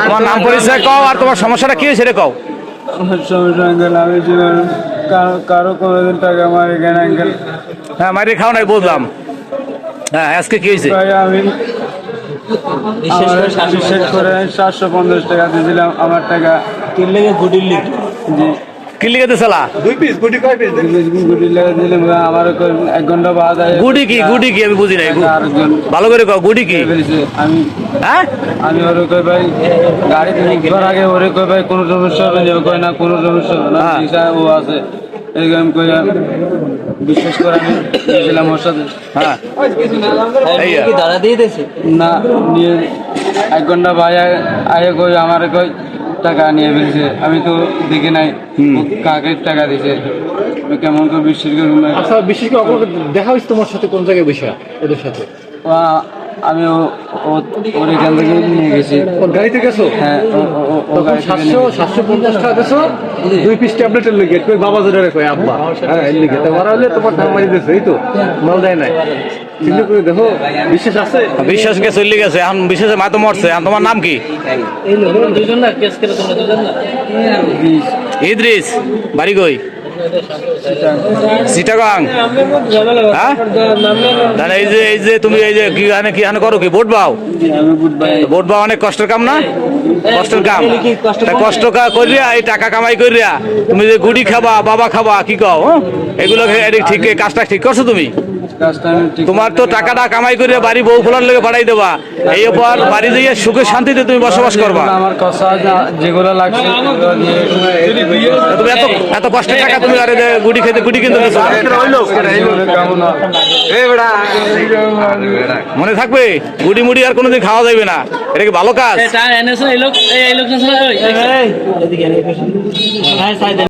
তোমার নাম পরিচয় কও আর তোমার সমস্যাটা কি হয়েছে রে কও। কারও কোনোদিন টাকা মারি কেন আঙ্কেল হ্যাঁ মারি খাও নাই বুঝলাম হ্যাঁ আজকে কি হয়েছে? আমি করে সাতশো পঞ্চাশ টাকা। দিয়েছিলাম আমার টাকা। কিনলে গুটির লিখ জি। কি লিখে দিছিলা গুটির লেগে দিলাম আমার এক ঘণ্টা বাদ আয়। গুডি কি গুডি কি? আমি বুঝি নাই ভালো করে কও গুডি কি? আমি হ্যাঁ? আমি ওরে কই ভাই গাড়ি থেকে উঠবার আগে ওরে কই ভাই কোনো সমস্যা হবে না কয় না কোনো সমস্যা হবে না হ্যাঁ। দিশা ও আছে। এরকম কই বিশ্বাস করে আমি গেছিলাম ওর সাথে। হ্যাঁ। এই আর। দাদা দিয়ে দিয়েছে? না নিয়ে এক ঘণ্টা ভাই আগে কই আমার কই টাকা নিয়ে ফেলছে। আমি তো দেখি নাই কাকে টাকা দিছে? কেমন করে বিশ্বাস করব না আচ্ছা বিশেষ করে দেখা হয়েছে তোমার সাথে কোন জায়গায় বসে ওদের সাথে? আমি ওর এখান থেকে নিয়ে গেছি। কোন গাড়িতে গেছো? হ্যাঁ সাতশো সাতশো পঞ্চাশ টাকা দিছো দুই পিস ট্যাবলেটের লেগে কই বাবা জোরে কই আব্বা হ্যাঁ এর তো মারা হলে তোমার টাকা মারি দিয়েছে এই তো মাল দেয় নাই। করে দেখো বিশ্বাস আছে? বিশ্বাস কে চলে গেছে। এখন বিশ্বাসে মা তো মরছে। এখন তোমার নাম কি? ইদ্রিস বাড়ি কই? চিটাগাং হ্যাঁ তাহলে এই যে এই যে তুমি এই যে কি এখানে কি এখানে করো কি? ভোট বাও আমি বুট ভাই ভোট বাও অনেক কষ্টের কাম না? কষ্টের কাম। কষ্ট করিয়া এই টাকা কামাই করিয়া তুমি যে গুড়ি খাবা বাবা খাবা কি কও হ্যাঁ? এগুলো ঠিক কাজটা ঠিক করছ তুমি? তোমার তো টাকাটা কামাই করিয়া বাড়ি বউ ফোলার লেগে বাড়াই দেবা। এই পর বাড়ি দিয়ে সুখে শান্তিতে তুমি বসবাস করবা। আমার কথা যেগুলো লাগছে তুমি এত এত কষ্টের টাকা তুমি আরে গুটি গুড়ি খেতে গুড়ি কিনতে মনে থাকবে গুড়ি মুড়ি আর কোনোদিন খাওয়া যাবে না এটা কি ভালো কাজ